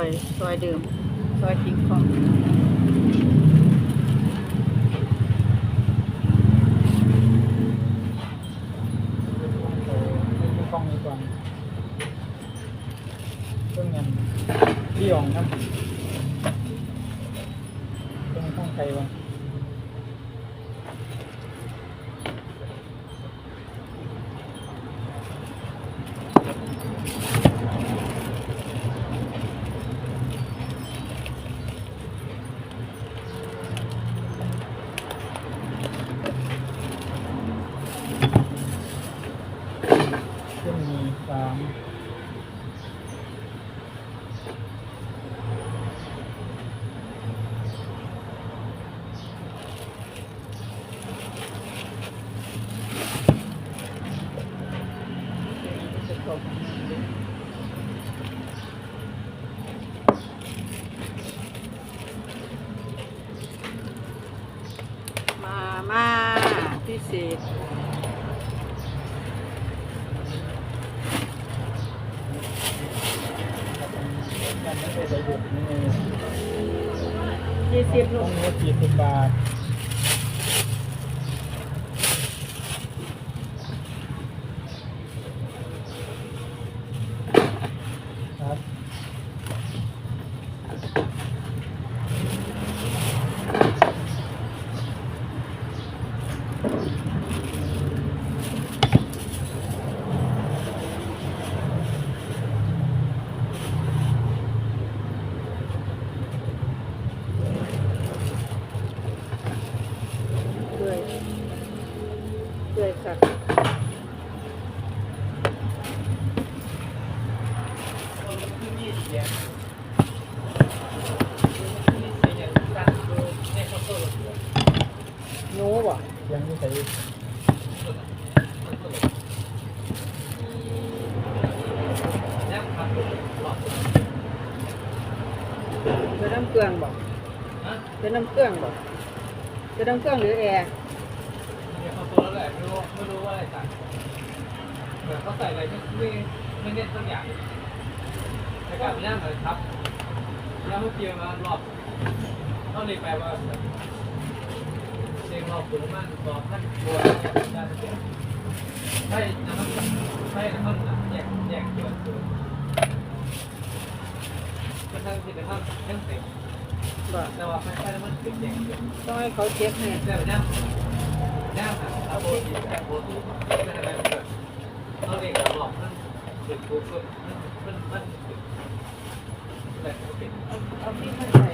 อยซอยเดิมซอยทิ้งของเป็นกล้องนี้ก่อนเครื่องเงินที่ยองครับต้องข้างใครวะ พิเศษยังไม่ได้หยุดนี่ยี่สิบลูรกงนี้สี่สิบบาท โน้บ่ยังไม่ใส่เป็นน้ำเครื่องบอกเป็นน้ำเครื่องบอกเป็นน้ำเครื่องหรือแอร์เขาตัวแล้วแหละไม่รู้ไม่รู้ว่าอะไรใส่เหมือนเขาใส่อะไรไม่ไม่เน้นสักอย่างแต่การไม่น่าเลยครับแล้วเมื่อกี้มารอบเขาเลยแปลว่า เสียงรอบสูงมากรอบท่านบัวได้เสียงใช่น้ำมันใช่น้ำมันแยกแยกตัวตัวมันทั้งที่น้ำมันยังเต็มบอกแต่ว่าไม่ใช่น้ำมันเป็นแยกตัวต้องให้เขาเช็คให้แต่ย่างย่างอะเอาโบตีแต่โบตีไม่ได้อะไรเกิดเขาเรียกหลอกมันเป็นปุ๊บมันมันมันแต่เป็นเอาเอาที่เขาใส่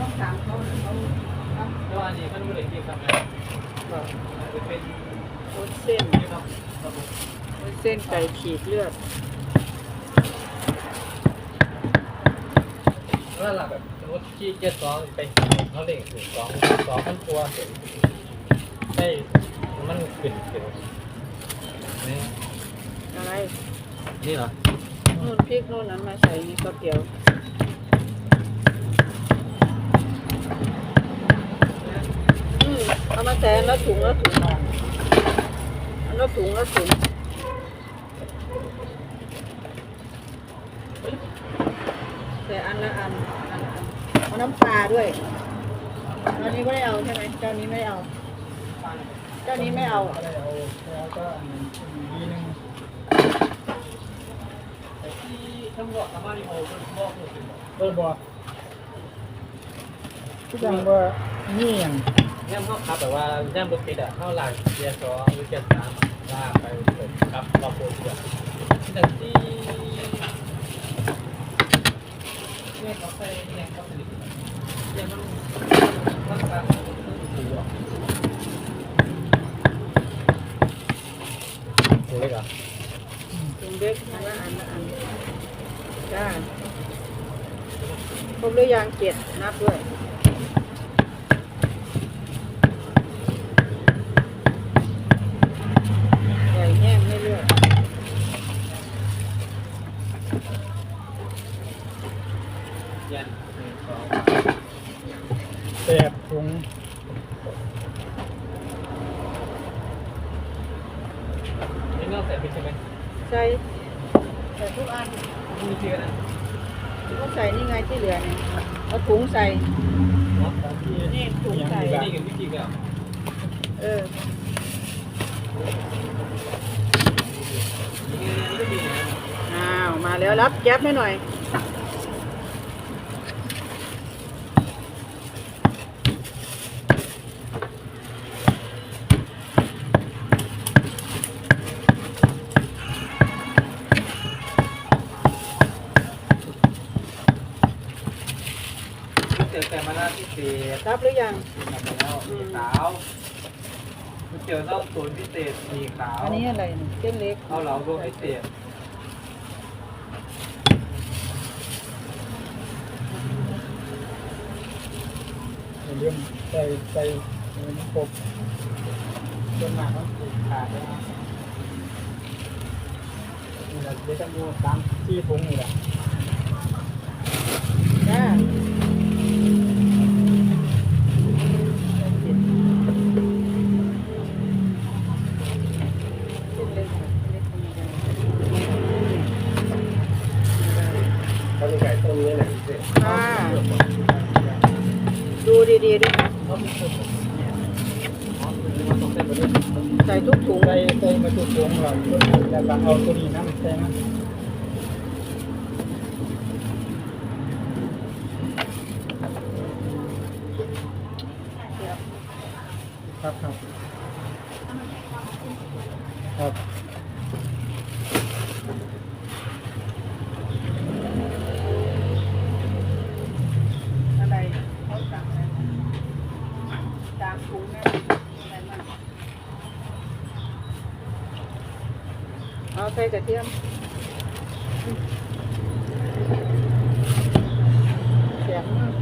ต้องถามเขาหน่อยเขาเอา แต่ว่าอันนี้มันไม่ได้เกี่ยวกับเป็นโอ้เส้นเกี่ยวกับระบบโอ้เส้นไก่ขีดเลือดว่าหลักแบบสมมติที่เจ็ดสองไปเขาเรียกถึงสองสองพันตัวเสร็จใช่มันขึ้นขึ้นนี่อะไรนี่เหรอนู่นพริกนู่นนั้นมาใส่นี่ก็เกี่ยวอืม เอามาใส่แล้วถุงแล้วถุงแล้วถุงแล้วถุงใส่อันละอันอันละอันเอาน้ำปลาด้วยเจ้านี้ไม่ได้เอาใช่ไหมเจ้านี้ไม่ได้เอาเจ้านี้ไม่เอาอะไรเอาแล้วก็อันนี้ดีนึงที่ตำรวจสามารถที่โอ้เป็นบอกหมดเลยเปิดบ่ทุกอย่างว่านี่อย่าง ย่ำเขาขับแบบว่าย่ำรถติดอะเข้าหลังเกียร์สองหรือเกียร์สามลากไปเปิดครับรอบโบเกียร์แต่ที่เนี่ยเขาใส่เนี่ยเขาผลิตเนี่ยมันมันการหัวตัวเล็กอะถุงเล็กอันละอันละอันจ้าครบหรือยังเจ็ดนับด้วยใหญ่แห้งไม่เลือก ยันหนึ่งสอง แปดถุงนี่นอกใส่พริกใช่ไหมใส่ใส่ทุกอันมีเชื้อนะก็ใส่นี่ไงที่เหลือเนี่ยเอาถุงใส่ตามที่นี่ถุงใส่อย่างนี่นี้กับพี่กิ๊กแล้วเออนี่ก็มีนะอ้าว มาแล้วรับแจ๊บให้หน่อย มาหน้าพิเศษรับหรือยังทำไปแล้วสีขาวเจอต้องศูนย์พิเศษสีขาวอันนี้อะไรเนี่ยเส้นเล็กเอาเหลารวมพิเศษเรื่องใส่ใส่น้ำปกจนมากมันผูกขาดแล้วนี่แหละเดี๋ยวจะดูตามที่ถุงนี่แหละ ใส่ทุกถุงใส่ใส่มาจุดถุงหรอกแล้วก็เอาตัวนี้น้ำใส่น้ำครับครับครับ เอาใส่กระเทียมเสียงมาก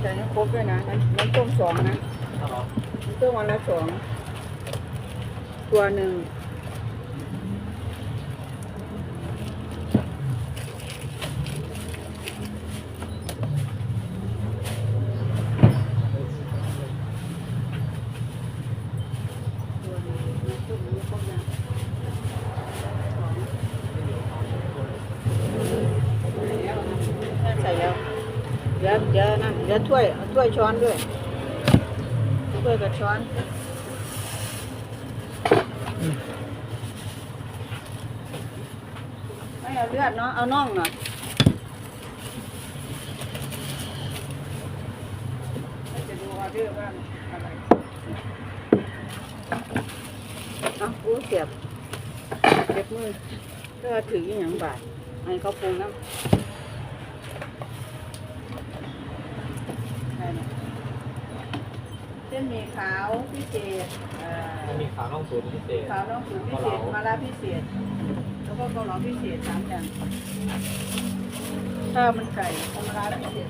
ใส่ให้ครบด้วยนะน้ำน้ำต้มสองนะเอาเหรอน้ำต้มวันละสองตัวหนึ่ง ตัวหนึ่งน้ำต้มนี้ครบนะใส่แล้วเดี๋ยว เดี๋ยวนั่นเดี๋ยวถ้วยถ้วยช้อนด้วยถ้วยกับช้อนไม่เอาเลือดเนาะเอาน่องเนาะให้จะดูออเดอร์ว่าอะไรเอาอู้เสียบเจ็บมือก็ถืออย่างบาดให้เขาปรุงน้ำได้เนาะ เส้นหมี่ขาวพิเศษเอ่อมันมีขาวน้องศูนย์พิเศษ ขาวน้องผือพิเศษมาลาพิเศษ แล้วก็เกาเหลาพิเศษสามอย่างข้าวมันไก่ธรรมดาพิเศษ